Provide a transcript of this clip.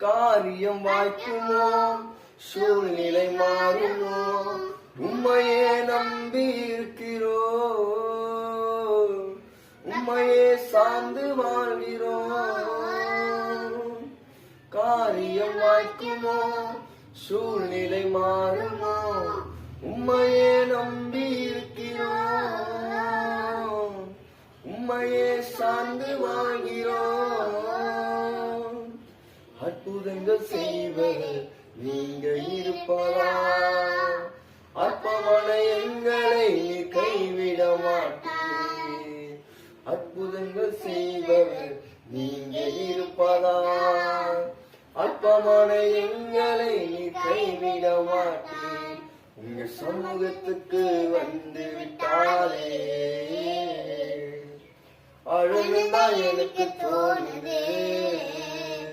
காரியம் வாய்க்குமோ? சூழ்நிலை மாறுமோ? உம்மையே நம்பி இருக்கிறோ உம்மையே சார்ந்து வாழ்கிறோம் காரியம் வாய்க்குமோ? சூழ்நிலை மாறுமோ? உம்மையே நம்பி இருக்கிறோம் உம்மையே சார்ந்து வாழ்கிறோம் அற்புதங்கள் செய்வது நீங்க இருப்பதா? அற்பமான எங்களை நீ கைவிட மாட்டீர். அற்புதங்கள் செய்பவர் நீங்க இருப்பதா? அற்பமான எங்களை நீ கைவிட மாட்டீர். உங்க சமூகத்துக்கு வந்து விட்டாரே அழுகுதான் எனக்கு தோணுதே